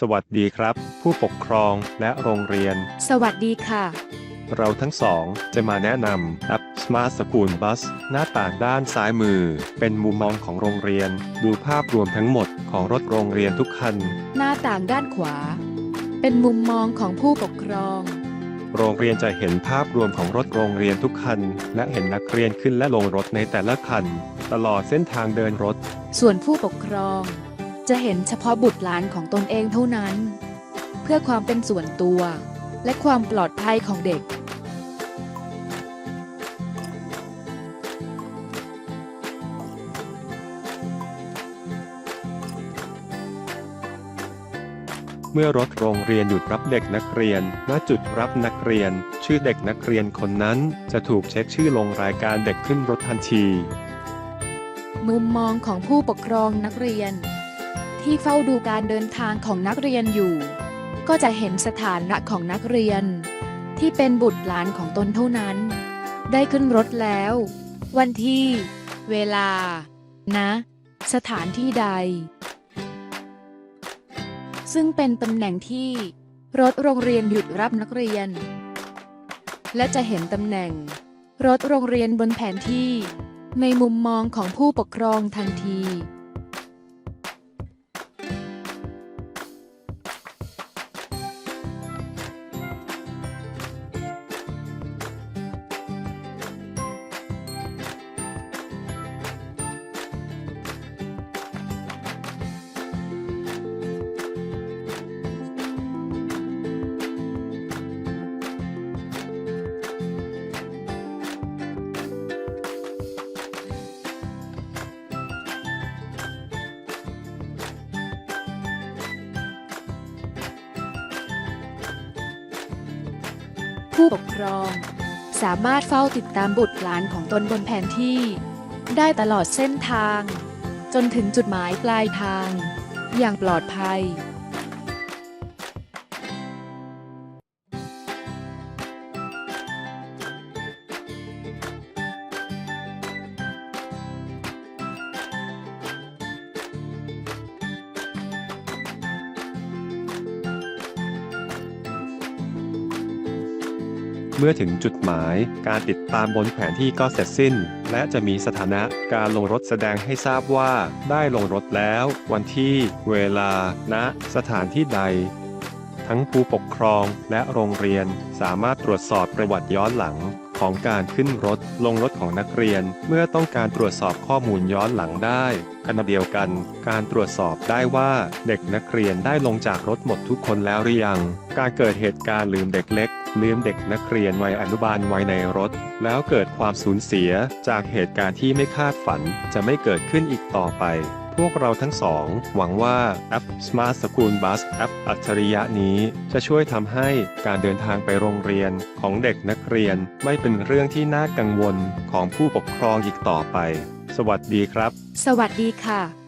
สวัสดีครับ ผู้ปกครองและโรงเรียน สวัสดีค่ะ เราทั้งสองจะมาแนะนำแอป Smart School Bus หน้าต่างด้านซ้ายมือ เป็นมุมมองของโรงเรียน ดูภาพรวมทั้งหมดของรถโรงเรียนทุกคัน หน้าต่างด้านขวา เป็นมุมมองของผู้ปกครอง โรงเรียนจะเห็นภาพรวมของรถโรงเรียนทุกคัน และเห็นนักเรียนขึ้นและลงรถในแต่ละคัน ตลอดเส้นทางเดินรถ ส่วนผู้ปกครอง จะเห็นเฉพาะบุตรหลานของตนเองเท่านั้น เพื่อความเป็นส่วนตัว และความปลอดภัยของเด็ก เมื่อรถโรงเรียนหยุดรับเด็กนักเรียน ณ จุดรับนักเรียน ชื่อเด็กนักเรียนคนนั้นจะถูกเช็คชื่อลงรายการเด็กขึ้นรถทันที มุมมองของผู้ปกครองนักเรียน ที่เฝ้าดูการเดินทางของนักเรียนอยู่ ก็จะเห็นสถานะของนักเรียน ที่เป็นบุตรหลานของตนเท่านั้น ได้ขึ้นรถแล้ว วันที่ เวลา นะ สถานที่ใด ซึ่งเป็นตำแหน่งที่รถโรงเรียนหยุดรับนักเรียน และจะเห็นตำแหน่ง รถโรงเรียนบนแผนที่ ในมุมมองของผู้ปกครองทันที ผู้ปกครอง สามารถเฝ้าติดตามบุตรหลานของตนบนแผนที่ ได้ตลอดเส้นทาง จนถึงจุดหมายปลายทาง อย่างปลอดภัย มื่อถึงจุดหมาย การติดตามบนแผนที่ก็เสร็จสิ้น และจะมีสถานะการลงรถแสดงให้ทราบว่าได้ลงรถแล้ว วันที่ เวลาณสถานที่ใด ทั้งผู้ปกครองและโรงเรียนสามารถตรวจสอบประวัติย้อนหลัง ของการขึ้นรถลงรถของนักเรียน เมื่อต้องการตรวจสอบข้อมูลย้อนหลังได้ขณะเดียวกัน การตรวจสอบได้ว่าเด็กนักเรียนได้ลงจากรถหมดทุกคนแล้วหรือยัง การเกิดเหตุการณ์ลืมเด็กเล็ก ลืมเด็กนักเรียนวัยอนุบาลไว้ในรถ แล้วเกิดความสูญเสียจากเหตุการณ์ที่ไม่คาดฝันจะไม่เกิดขึ้นอีกต่อไป พวกเราทั้งสอง หวังว่าแอป Smart School Bus แอปอัจฉริยะนี้ จะช่วยทำให้การเดินทางไปโรงเรียนของเด็กนักเรียน ไม่เป็นเรื่องที่น่ากังวลของผู้ปกครองอีกต่อไป สวัสดีครับ สวัสดีค่ะ